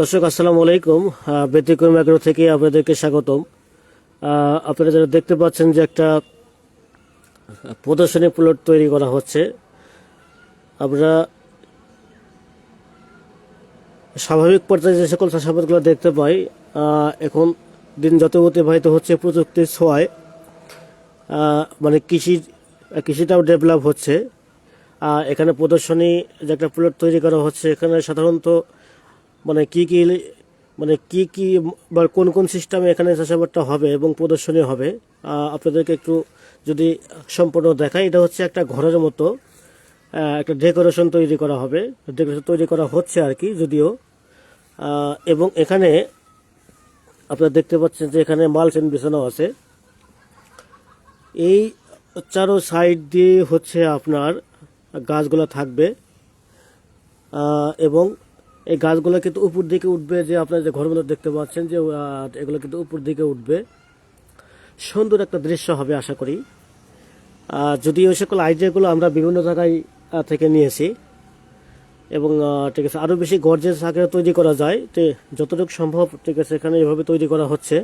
দর্শক, আসসালামু আলাইকুম। ব্যতিক্রম এগ্রো থেকে আপনাদেরকে স্বাগতম। আপনারা যারা দেখতে পাচ্ছেন যে একটা প্রদর্শনী প্লট তৈরি করা হচ্ছে, আমরা স্বাভাবিক পর্যায়ে যে সকল চাষাবাদগুলো দেখতে পাই এখন দিন যত অতিবাহিত হচ্ছে প্রযুক্তির ছোঁয়ায় মানে কৃষির কৃষিটাও ডেভেলপ হচ্ছে। এখানে প্রদর্শনী যে একটা প্লট তৈরি করা হচ্ছে, এখানে সাধারণত মানে কি কি মানে কি কি বা কোন কোন সিস্টেমে এখানে চাষাবাদটা হবে এবং প্রদর্শনী হবে আপনাদেরকে একটু যদি সম্পূর্ণ দেখাই, এটা হচ্ছে একটা ঘরের মতো একটা ডেকোরেশন তৈরি করা হবে। ডেকোরেশন তৈরি করা হচ্ছে আর কি যদিও এবং এখানে আপনারা দেখতে পাচ্ছেন যে এখানে মালচেন বিছানো আছে। এই চারো সাইড দিয়ে হচ্ছে আপনার গাছগুলো থাকবে এবং এই গাছগুলো কিন্তু উপর দিকে উঠবে যে আপনার যে ঘরগুলো দেখতে পাচ্ছেন যে এগুলো কিন্তু উপর দিকে উঠবে। সুন্দর একটা দৃশ্য হবে আশা করি। যদি ওই সকল আইডিয়াগুলো আমরা বিভিন্ন জায়গায় থেকে নিয়েছি এবং ঠিক আছে আরও বেশি গর্জেস আকারে তৈরি করা যায়। তো যতটুকু সম্ভব, ঠিক আছে, এখানে এভাবে তৈরি করা হচ্ছে।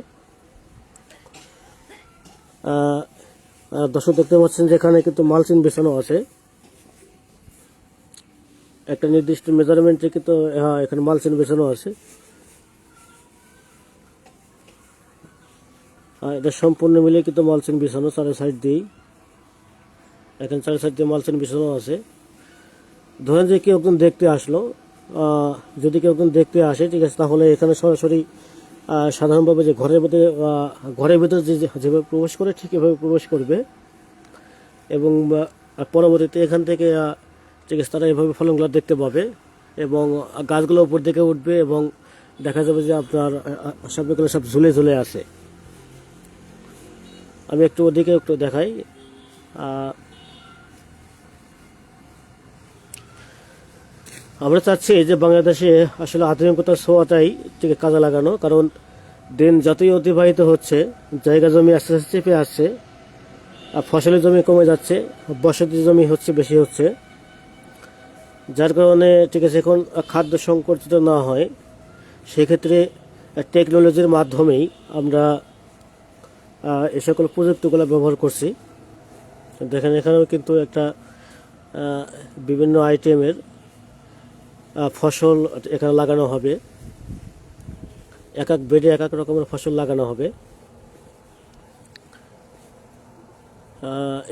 দর্শক দেখতে পাচ্ছেন যে এখানে কিন্তু মালচিন বেছানো আছে। একটা নির্দিষ্ট মেজারমেন্ট মেজারমেন্টে কিন্তু হ্যাঁ, এখানে মালচিন বেছানো আছে। আর এটা সম্পূর্ণ মিলে কিন্তু মালচিন বিছানো চারি সাইড দিয়েই। এখানে চারি সাইড দিয়ে মালচিন বিছানো আছে। ধরেন যে কেউ একজন দেখতে আসলো যদি কেউ একজন দেখতে আসে ঠিক আছে তাহলে এখানে সরাসরি সাধারণভাবে যে ঘরের ভিতরে ঘরের ভিতরে যে যেভাবে প্রবেশ করে ঠিক এভাবে প্রবেশ করবে। এবং পরবর্তীতে এখান থেকে ঠিক আছে তারা এভাবে ফলনগুলো দেখতে পাবে এবং গাছগুলো উপর দিকে উঠবে এবং দেখা যাবে যে আপনার সবগুলো সব ঝুলে ঝুলে আছে। আমি একটু ওদিকে একটু দেখাই। আমরা চাচ্ছি যে বাংলাদেশে আসলে আধুনিকতার ছোঁয়াটাই ঠিক কাজে লাগানো, কারণ দিন যতই অতিবাহিত হচ্ছে, জায়গা জমি আস্তে আস্তে চেপে আসছে, আর ফসলের জমি কমে যাচ্ছে, বসতি জমি হচ্ছে, বেশি হচ্ছে। যার কারণে, ঠিক আছে, এখন খাদ্য সংকট না হয়, সেক্ষেত্রে টেকনোলজির মাধ্যমেই আমরা এ সকল প্রযুক্তিগুলো ব্যবহার করছি। দেখেন, এখানেও কিন্তু একটা বিভিন্ন আইটেমের ফসল এখানে লাগানো হবে। এক এক বেডে এক এক রকমের ফসল লাগানো হবে।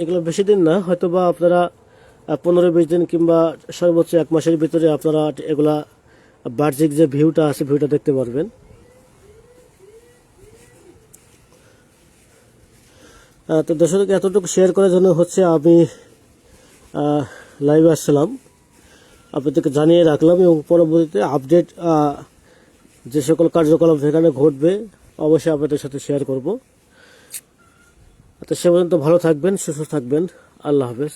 এগুলো বেশি দিন না হয়তো বা আপনারা পনেরো বিশ দিন কিংবা সর্বোচ্চ এক মাসের ভিতরে আপনারা এগুলা বাহ্যিক যে ভিউটা আছে, ভিউটা দেখতে পারবেন। তো দর্শক, এতটুকু শেয়ার করার জন্য হচ্ছে আমি লাইভে আসছিলাম আপনাদেরকে জানিয়ে রাখলাম এবং পরবর্তীতে আপডেট যে সকল কার্যকলাপ সেখানে ঘটবে, অবশ্যই আপনাদের সাথে শেয়ার করব। তো সে পর্যন্ত ভালো থাকবেন, সুস্থ থাকবেন। আল্লাহ হাফেজ।